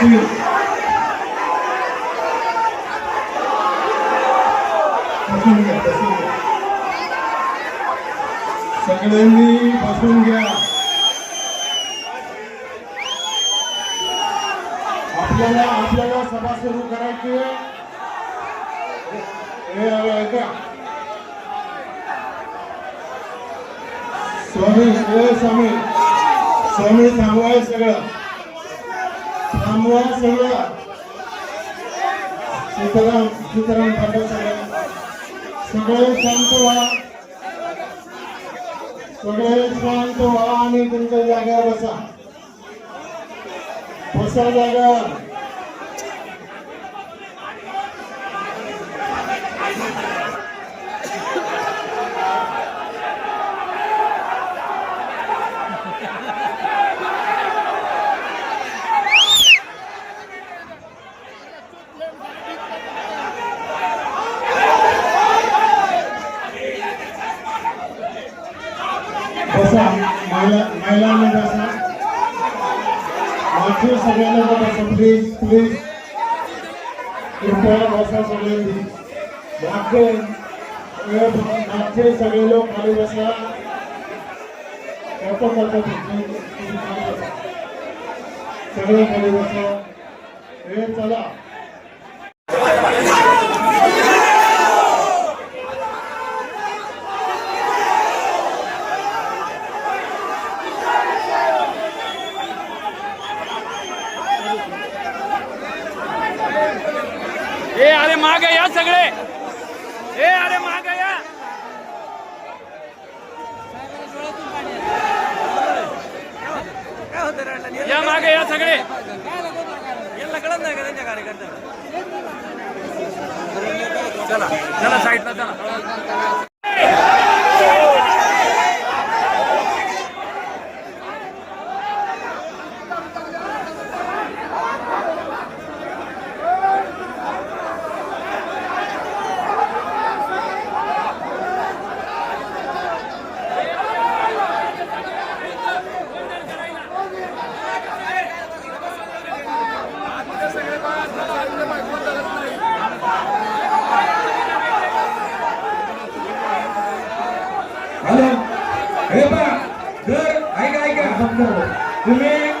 असतील सगळ्यांनी बसून घ्या. आपल्याला आपल्याला सभा सुरू करायची स्वामी स्वामी. स्वामी थांबवाय सगळं. थांबवा सीताराम सीताराम सगळे शांत व्हा सगळे शांत व्हा आणि तुमच्या जागेवर बसा बसा जागेवर महिला महिलांनी बसा मागचे सगळ्यांना बसा प्लीज प्लीज कृपया बसा सगळ्यांनी मागचे मागचे सगळे लोक खाली बसा. करतो करतो सगळे खाली बसा. हे चला ए अरे माग या सगळे. ए अरे माग या. या मागे या सगळे. यांना कळत नाही का त्यांच्या कार्यकर्त्यांना? चला चला साईडला चला. 감사합니다. 음행!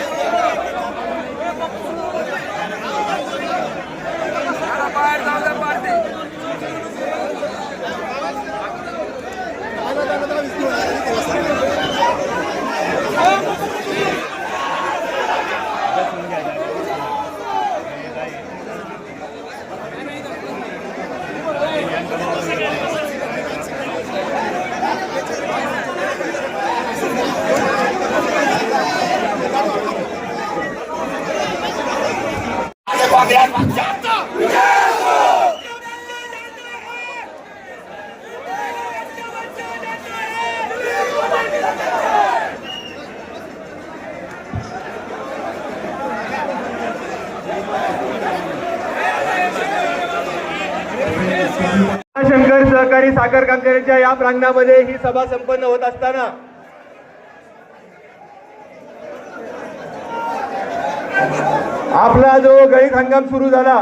शंकर सहकारी साखर कामगारांच्या या प्रांगणामध्ये ही सभा संपन्न होत असताना आपला जो गळीत हंगाम सुरू झाला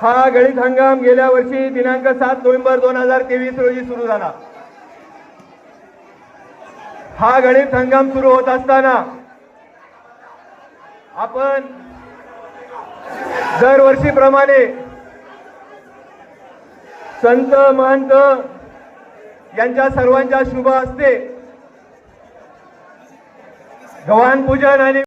हा गळीत हंगाम गेल्या वर्षी दिनांक सात नोव्हेंबर दोन हजार तेवीस रोजी सुरू झाला. हा गणित हंगाम सुरू होत असताना आपण दरवर्षीप्रमाणे संत महंत यांच्या सर्वांच्या शुभ असते गव्हाण पूजन आणि